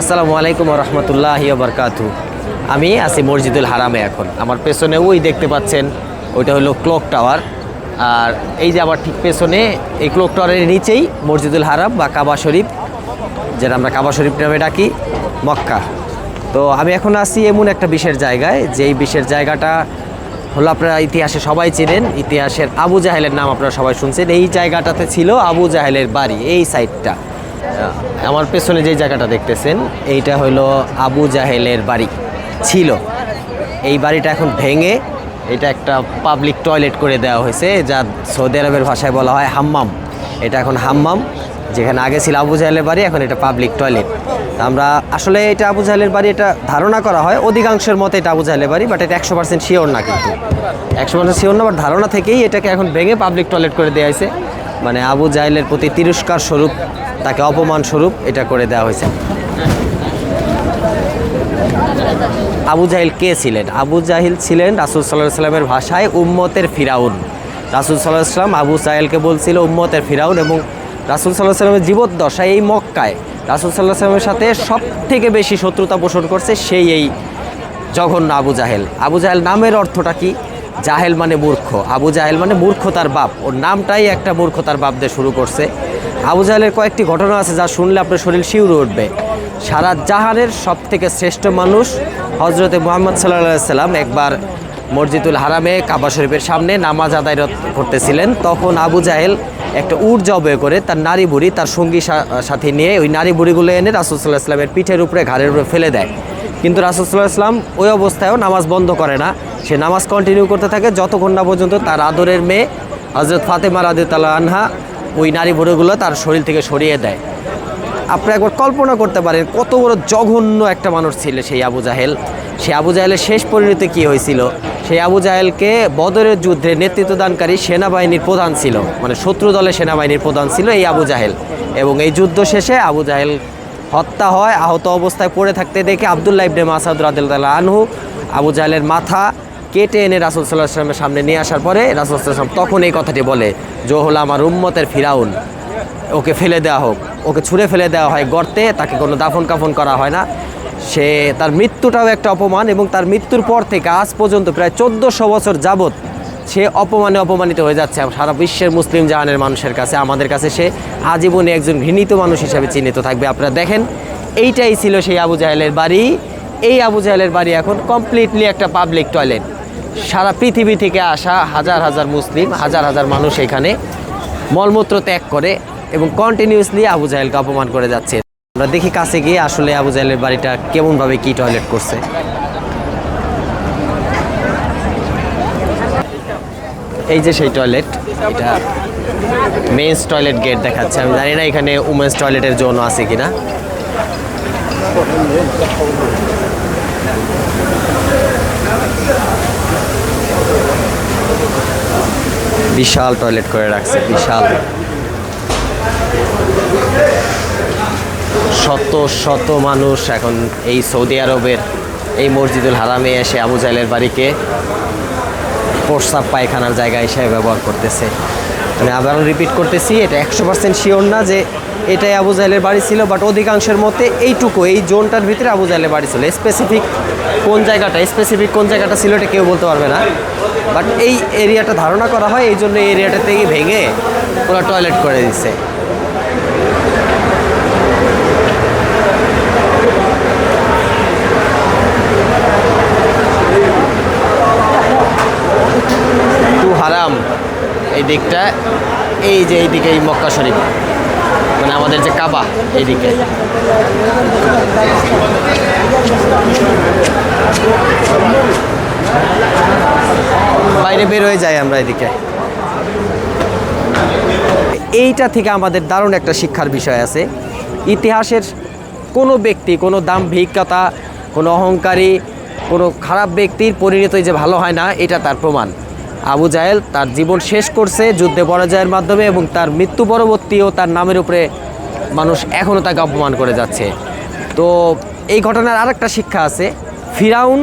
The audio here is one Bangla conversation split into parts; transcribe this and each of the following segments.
আসসালামু আলাইকুম রহমতুল্লাহ বরকাতু আমি আছি মসজিদুল হারামে এখন। আমার পেছনে ওই দেখতে পাচ্ছেন, ওইটা হলো ক্লক টাওয়ার। আর এই যে আবার ঠিক পেছনে, এই ক্লক টাওয়ারের নিচেই মসজিদুল হারাম বা কাবা শরীফ, যেটা আমরা কাবা শরীফ নামে ডাকি, মক্কা। তো আমি এখন আছি এমন একটা বিশেষ জায়গায়, যেই বিশেষ জায়গাটা হলো আপনারা ইতিহাসে সবাই চেনেন। ইতিহাসের আবু জাহেলের নাম আপনারা সবাই শুনছেন। এই জায়গাটাতে ছিল আবু জাহেলের বাড়ি, এই সাইডটা আমার পেছনে যে জায়গাটা দেখতেছেন, এইটা হলো আবু জাহেলের বাড়ি। ছিল। এই বাড়িটা এখন ভেঙে এটা একটা পাবলিক টয়লেট করে দেওয়া হয়েছে, যা সৌদি আরবের ভাষায় বলা হয় হাম্মাম। এটা এখন হাম্মাম, যেখানে আগে ছিল আবু জাহেলের বাড়ি, এখন এটা পাবলিক টয়লেট আমরা আসলে এটা আবু জাহেলের বাড়ি এটা ধারণা করা হয়, অধিকাংশের মতে এটা আবু জাহেলের বাড়ি বাট এটা একশো পার্সেন্ট শিওর না কিন্তু। একশো পার্সেন্ট শিওর না বাট ধারণা থেকেই এটাকে এখন ভেঙে পাবলিক টয়লেট করে দেওয়া হয়েছে। মানে আবু জাহেলের প্রতি তিরস্কার স্বরূপ তাকে অপমান স্বরূপ এটা করে দেওয়া হয়েছে। আবু জাহিল কে ছিলেন? আবু জাহিল ছিলেন রাসুল সাল্লাহ সাল্লামের ভাষায় উম্মতের ফিরাউন। রাসুল সাল্লাহ সাল্লাম আবু জাহেলকে বলছিল উম্মতের ফিরাউন এবং রাসুল সাল্লাহ সাল্লামের জীবদ্দশায় এই মক্কায়। রাসুল সাল্লাহ সাল্লামের সাথে সব থেকে বেশি শত্রুতা পোষণ করছে সেই এই জঘন্য আবু জাহেল। আবু জাহেল নামের অর্থটা কি? জাহেল মানে মূর্খ। আবু জাহেল মানে মূর্খতার বাপ। ওর নামটাই একটা মূর্খতার বাপ দিয়ে শুরু করছে। আবু জাহেলের কয়েকটি ঘটনা আছে যা শুনলে আপনার শরীর শিউরে উঠবে। সারা জাহানের সব থেকে শ্রেষ্ঠ মানুষ হজরতে মোহাম্মদ সাল্লাহ সাল্লাম একবার মসজিদুল হারামে কাবা শরীফের সামনে নামাজ আদায় করতেছিলেন। তখন আবু জাহেল একটা উট জবে করে তার নারী বুড়ি, তার সঙ্গী সাথী নিয়ে ওই নারী বুড়িগুলো এনে রাসুল সাল্লাহ ইসলামের পিঠের উপরে ঘাড়ের উপরে ফেলে দেয়। কিন্তু রাসুলসাল্লাহ ইসলাম ওই অবস্থায়ও নামাজ বন্ধ করে না। সে নামাজ কন্টিনিউ করতে থাকে, যতক্ষণ না পর্যন্ত তার আদরের মেয়ে হজরত ফাতেমা রাদে তালা আনহা ওই নারী বুড়োগুলো তার শরীর থেকে সরিয়ে দেয়। আপনি একবার কল্পনা করতে পারেন কত বড় জঘন্য একটা মানুষ ছিল সেই আবু জাহেল। সেই আবু জাহেলের শেষ পরিণতি কী হয়েছিল? সেই আবু জাহেলকে বদরের যুদ্ধে নেতৃত্বদানকারী সেনাবাহিনীর প্রধান ছিল মানে শত্রু দলের সেনাবাহিনীর প্রধান ছিল এই আবু জাহেল। এবং এই যুদ্ধ শেষে আবু জাহেল হত্যা হয়, আহত অবস্থায় পড়ে থাকতে দেখে আবদুল্লাহ ইবনে মাসাদ রাদিল্লাহ আনহু আবু জাহেলের মাথা কেটে এনে রাসুল সাল্লাহ আসলামের সামনে নিয়ে আসার পরে রাসুল সাল্লাম তখন এই কথাটি বলে যে হলো আমার উম্মতের ফিরাউন, ওকে ফেলে দেওয়া হোক, ওকে ছুঁড়ে ফেলে দেওয়া হয় গর্তে, তাকে কোনো দাফন কাফন করা হয় না। সে তার মৃত্যুটাও একটা অপমান এবং তার মৃত্যুর পর থেকে আজ পর্যন্ত প্রায় চোদ্দোশো বছর যাবৎ সে অপমানে অপমানিত হয়ে যাচ্ছে। সারা বিশ্বের মুসলিম জাহানের মানুষের কাছে, আমাদের কাছে সে আজীবনে একজন ঘৃণিত মানুষ হিসাবে চিহ্নিত থাকবে। আপনারা দেখেন, এইটাই ছিল সেই আবু জাহেলের বাড়ি। এই আবু জাহেলের বাড়ি এখন কমপ্লিটলি একটা পাবলিক টয়লেট সারা পৃথিবী থেকে আসা হাজার হাজার মুসলিম, হাজার হাজার মানুষ এখানে মলমূত্র ত্যাগ করে এবং কন্টিনিউসলি আবু জাহেলকে অপমান করে যাচ্ছে। আমরা দেখি কাছে গিয়ে আসলে আবু জাহেলের বাড়িটা কেমনভাবে কি টয়লেট করছে। এই যে সেই টয়লেট এটা মেন্স টয়লেট গেট দেখাচ্ছে। আমি জানি না এখানে উমেন্স টয়লেটের জন্য আছে কিনা। বিশাল টয়লেট করে রাখছে, বিশাল। শত শত মানুষ এখন এই সৌদি আরবের এই মসজিদুল হারামে এসে আবু জাইলের বাড়িকে প্রস্রাব পায়খানার জায়গা হিসেবে ব্যবহার করতেছে। আমি আবার রিপিট করতেছি, এটা একশো পার্সেন্ট শিওর না যে এটাই আবু জাহেলের বাড়ি ছিল বাট অধিকাংশের মতে এইটুকু, এই জোনটার ভিতরে আবু জাহেলের বাড়ি ছিল। স্পেসিফিক কোন জায়গাটা স্পেসিফিক কোন জায়গাটা ছিল, এটা কেউ বলতে পারবে না। বাট এই এরিয়াটা ধারণা করা হয়, এই জন্য এই এরিয়াটা থেকে ভেঙে পুরো টয়লেট করে দিচ্ছে টু হারাম এই দিকটা, এই যে এইদিকে এই মক্কা শরীফ মানে আমাদের যে কাবা, এইদিকে। বাইরে বের হয়ে যাই আমরা এদিকে। এইটা থেকে আমাদের দারুণ একটা শিক্ষার বিষয় আছে। ইতিহাসের কোনো ব্যক্তি, কোনো দাম্ভিকতা, কোনো অহংকারী, কোনো খারাপ ব্যক্তির পরিণত যে ভালো হয় না, এটা তার প্রমাণ। আবু জাহেল তার জীবন শেষ করছে যুদ্ধে পরাজয়ের মাধ্যমে এবং তার মৃত্যু পরবর্তীও তার নামের উপরে মানুষ এখনও তাকে অপমান করে যাচ্ছে। তো এই ঘটনার আরেকটা শিক্ষা আছে, ফিরাউন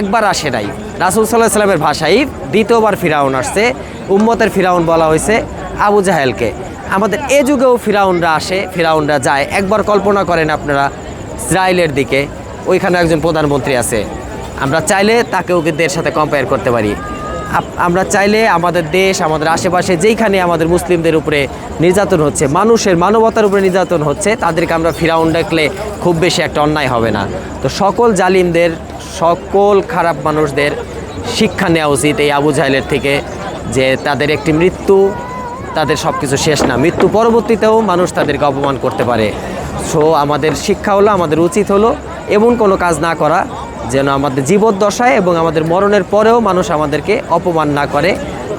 একবার আসে নাই। রাসুল সাল্লাহ সাল্লামের ভাষায় দ্বিতীয়বার ফিরাউন আসছে। উম্মতের ফিরাউন বলা হয়েছে আবু জাহেলকে। আমাদের এ যুগেও ফিরাউনরা আসে, ফিরাউনরা যায়। একবার কল্পনা করেন আপনারা ইসরায়েলের দিকে ওইখানে একজন প্রধানমন্ত্রী আছে। আমরা চাইলে তাকেও কিন্তু এর সাথে কম্পেয়ার করতে পারি। আমরা চাইলে আমাদের দেশ, আমাদের আশেপাশে যেইখানে আমাদের মুসলিমদের উপরে নির্যাতন হচ্ছে, মানুষের মানবতার উপরে নির্যাতন হচ্ছে, তাদেরকে আমরা ফিরাউন ডাকলে খুব বেশি একটা অন্যায় হবে না। তো সকল জালিমদের সকল খারাপ মানুষদের শিক্ষা নেওয়া উচিত এই আবু জাহেলের থেকে যে তাদের একটি মৃত্যু, তাদের সব কিছু শেষ না। মৃত্যু পরবর্তীতেও মানুষ তাদেরকে অপমান করতে পারে। সো আমাদের শিক্ষা হলো, আমাদের উচিত হলো এমন কোনো কাজ না করা যেন আমাদের জীবদ্দশায় এবং আমাদের মরণের পরেও মানুষ আমাদেরকে অপমান না করে,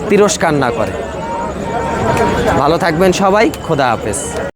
তিরস্কার না করে। ভালো থাকবেন সবাই, খোদা হাফেজ।